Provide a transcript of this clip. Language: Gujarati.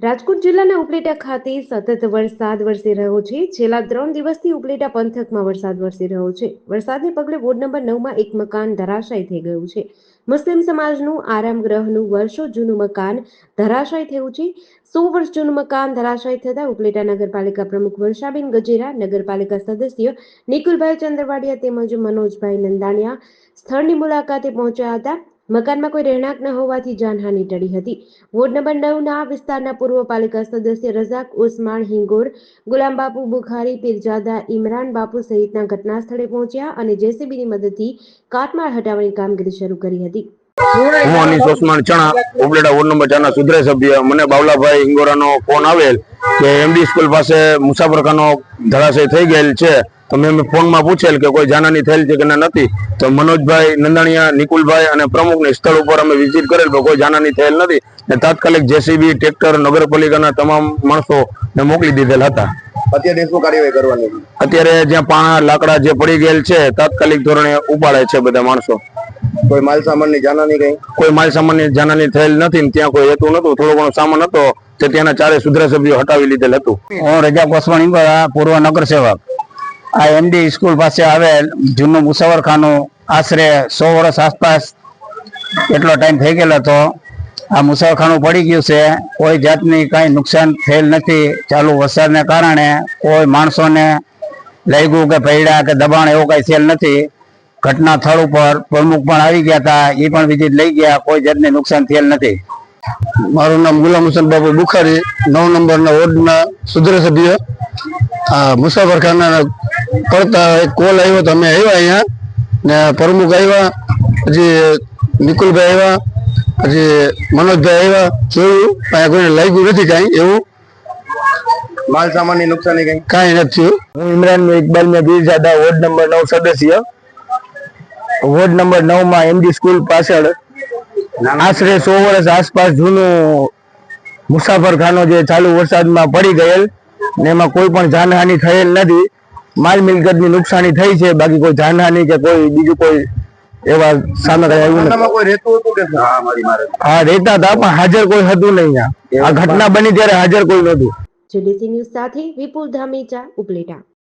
રાજકોટ જિલ્લાના ઉપલેટા ખાતે સતત વરસાદ વરસી રહ્યો છે. છેલ્લા ત્રણ દિવસથી ઉપલેટા પંથકમાં વરસાદ વરસી રહ્યો છે. વરસાદને પગલે વોર્ડ નંબર નવમાં એક મકાન ધરાશાય થઈ ગયું છે. મુસ્લિમ સમાજનું આરામ ગ્રહનું વર્ષો જૂનું મકાન ધરાશાય થયું છે. સો વર્ષ જૂનું મકાન ધરાશાય થતા ઉપલેટા નગરપાલિકા પ્રમુખ વર્ષાબેન ગજેરા, નગરપાલિકા સદસ્ય નિકુલભાઈ ચંદ્રવાડિયા તેમજ મનોજભાઈ નંદાણિયા સ્થળની મુલાકાતે પહોંચ્યા હતા. મકાનમાં કોઈ રહેણાંક ન હોવાથી જાનહાનિ ટળી હતી. વોર્ડ નંબર નવના વિસ્તારના પૂર્વ પાલિકા સદસ્ય રઝાક ઉસ્માન હિંગોર ગુલામબાપુ બુખારી, પીરજાદા ઇમરાન બાપુ સહિતના ઘટના સ્થળે પહોંચ્યા અને જેસીબીની મદદથી કાટમાળ હટાવવાની કામગીરી શરૂ કરી હતી. હું અનીસ ઓસમાન ચણા ઉપલેટા વોર્ડ નંબર ચારના સુધરે સભ્ય મને બાવલાભાઈ હિંગોરાનો ફોન આવેલ કે એમડી સ્કૂલ પાસે મુસાફરખાનો ધરાશય થઈ ગયેલ છે. તો મેં ફોનમાં પૂછેલ કે કોઈ જાનહાની થયેલ છે કે નથી. તો મનોજભાઈ નંદાણીયા નિકુલભાઈ અને પ્રમુખને સ્થળ ઉપર અમે વિઝિટ કરેલ પણ કોઈ જાનહાની થયેલ નથી. ને તાત્કાલિક જેસીબી ટ્રેક્ટર નગરપાલિકાના તમામ માણસો ને મોકલી દીધેલ હતા. અત્યારે શું કાર્યવાહી કરવાની? અત્યારે જ્યાં પાણા લાકડા જે પડી ગયેલ છે તાત્કાલિક ધોરણે ઉપાડે છે બધા માણસો. કોઈ માલ સામાનની જાનહાની કઈ? કોઈ માલ સામાનની જાનહાની થયેલ નથી ત્યાં કોઈ હેતુ નતું થોડો ઘણો સામાન હતો તે ત્યાંના ચારે સુધરા સભ્યો હટાવી લીધેલ હતું. હું રજા ગોસ્વાણી પૂર્વ નગર સેવક આ એમડી સ્કૂલ પાસે આવેલ જૂનું મુસાફરખાનું આશરે સો વર્ષ આસપાસ એટલો ટાઈમ થઈ ગયેલો હતો. આ મુસાફરખાનું પડી ગયું છે. કોઈ જાતની કાંઈ નુકસાન થયેલ નથી. ચાલુ વરસાદને કારણે કોઈ માણસોને ગયું કે પૈડા કે દબાણ એવું કાંઈ થયેલ નથી. ઘટના સ્થળ ઉપર પ્રમુખ પણ આવી ગયા હતા. એ પણ વિઝિટ લઈ ગયા. કોઈ જાતને નુકસાન થયેલ નથી. મારું નામ ગુલામ હુસેન બાબુ બુખારી. નવ નંબરના વોર્ડના સુધર સભ્ય આ મુસાફરખાના કરતા એક કોલ આવ્યો તો અમે આવ્યા અહીંયા. ને પ્રમુખ આવ્યા. પછી નિકુલભાઈ આવ્યા. પછી મનોજભાઈ આવ્યા. જોયું. અહીંયા કોઈને લાગ્યું નથી કાંઈ એવું. માલ સામાનની નુકસાની કઈ? કાંઈ નથી થયું. હું ઇમરાન ઇકબાલ મેં બીરજાદા વોર્ડ નંબર નવ સદસ્ય. વોર્ડ નંબર નવમાં એમડી સ્કૂલ પાછળ આશરે સો વર્ષ આસપાસ જૂનું મુસાફરખાનો જે ચાલુ વરસાદમાં પડી ગયેલ ને એમાં કોઈ પણ જાનહાનિ થયેલ નથી. માલ મિલકતની નુકસાની થઈ છે. બાકી કોઈ જાનહાનિ કે કોઈ બીજું કોઈ એવા સામે કઈ આવ્યું નથી. કોઈ રહેતું હતું કે શું? હા મારી મારે. રહેતા હતા પણ હાજર કોઈ હતું નહીં આ ઘટના બની ત્યારે હાજર કોઈ નહોતું. જીડીસી ન્યૂઝ સાથે વિપુલ ધામેચા ઉપલેટા.